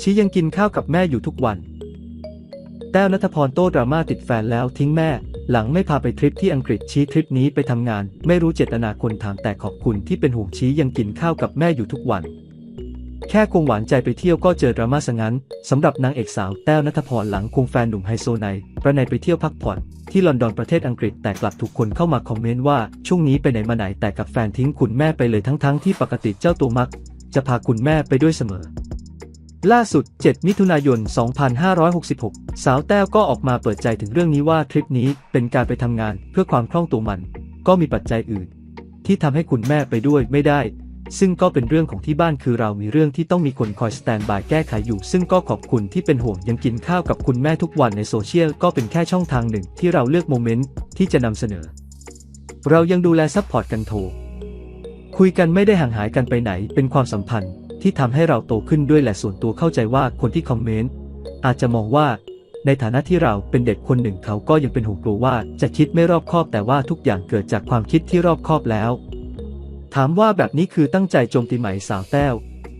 ชี้ยังกินข้าวกับแม่อยู่ทุกวัน แต้วนัทพรโต้ดราม่าติดแฟนแล้วทิ้งแม่ หลังไม่พาไปทริปที่อังกฤษชี้ทริปนี้ไปทำงาน ไม่รู้เจตนาคนถามแต่ขอบคุณที่เป็นห่วงชี้ยังกินข้าวกับแม่อยู่ทุกวัน แค่ควงหวานใจไปเที่ยวก็เจอดราม่าซะงั้นสำหรับนางเอกสาวแต้วนัทพรหลังควงแฟนหนุ่มไฮโซไนประในไปเที่ยวพักผ่อนที่ลอนดอนประเทศอังกฤษแต่กลับถูกคนเข้ามาคอมเมนต์ว่าช่วงนี้ไปไหนมาไหนแต่กับแฟนทิ้งคุณแม่ไปเลยทั้งๆที่ปกติเจ้าตัวมัก จะพาคุณแม่ไปด้วยเสมอ ล่าสุด 7 มิถุนายน 2566 สาวแต้วก็ออกมาเปิดใจถึงเรื่องนี้ว่าทริปนี้เป็นการไปทำงานเพื่อความคล่องตัวมัน ก็มีปัจจัยอื่น ที่ทำให้คุณแม่ไปด้วยไม่ได้ ซึ่งก็เป็นเรื่องของที่บ้านคือเรามีเรื่องที่ต้องมีคนคอยสแตนบายแก้ไขอยู่ ซึ่งก็ขอบคุณที่เป็นห่วงยังกินข้าวกับคุณแม่ทุกวันในโซเชียลก็เป็นแค่ช่องทางหนึ่งที่เราเลือกโมเมนต์ที่จะนำเสนอ เรายังดูแลซัพพอร์ตกันโทรคุยกันไม่ได้ห่างหายกันไปไหนเป็นความสัมพันธ์ ที่ทำให้เราโตขึ้นด้วยแหละส่วนตัวเข้าใจว่าคนที่คอมเมนต์อาจจะมองว่า ในฐานะที่เราเป็นเด็กคนหนึ่งเขาก็ยังเป็นห่วงกลัวว่าจะคิดไม่รอบคอบแต่ว่าทุกอย่างเกิดจากความคิดที่รอบคอบแล้ว ถามว่าแบบนี้คือตั้งใจโจมตีไหมสาวแต้ว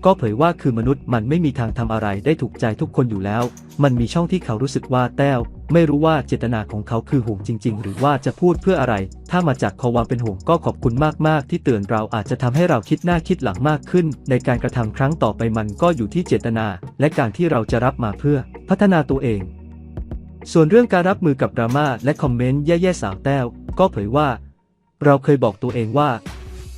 ก็เผยว่าคือมนุษย์มันไม่มีทางทำอะไรได้ถูกใจทุกคนอยู่แล้ว มันมีช่องที่เขารู้สึกว่าแต้ว ไม่รู้ว่าเจตนาของเขาคือห่วงจริง ๆ หรือว่าจะพูดเพื่ออะไร ถ้ามาจากขอความเป็นห่วงก็ขอบคุณมากๆ ที่เตือนเราอาจจะทำให้เราคิดหน้าคิดหลังมากขึ้น ในการกระทำครั้งต่อไปมันก็อยู่ที่เจตนา และการที่เราจะรับมาเพื่อพัฒนาตัวเอง ส่วนเรื่องการรับมือกับดราม่าและคอมเมนต์แย่ๆสาวแต้ว ก็เผยว่า เราเคยบอกตัวเองว่า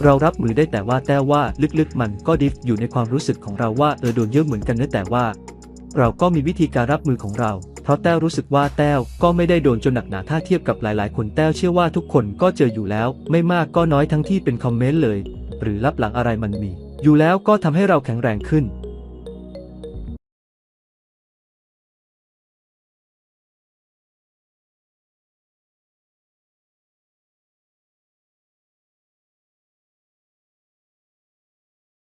เรารับมือได้แต่ว่าแต้วว่าลึกๆ มันก็ดิฟอยู่ในความรู้สึกของเราว่าเออโดนเยอะเหมือนกันนะแต่ว่า เราก็มีวิธีการรับมือของเรา เพราะแต้วรู้สึกว่าแต้วก็ไม่ได้โดนจนหนักหนาถ้าเทียบกับหลายๆ คนแต้วเชื่อว่าทุกคนก็เจออยู่แล้ว ไม่มากก็น้อยทั้งที่เป็นคอมเมนต์เลย หรือรับหลังอะไรมันมี อยู่แล้วก็ทำให้เราแข็งแรงขึ้น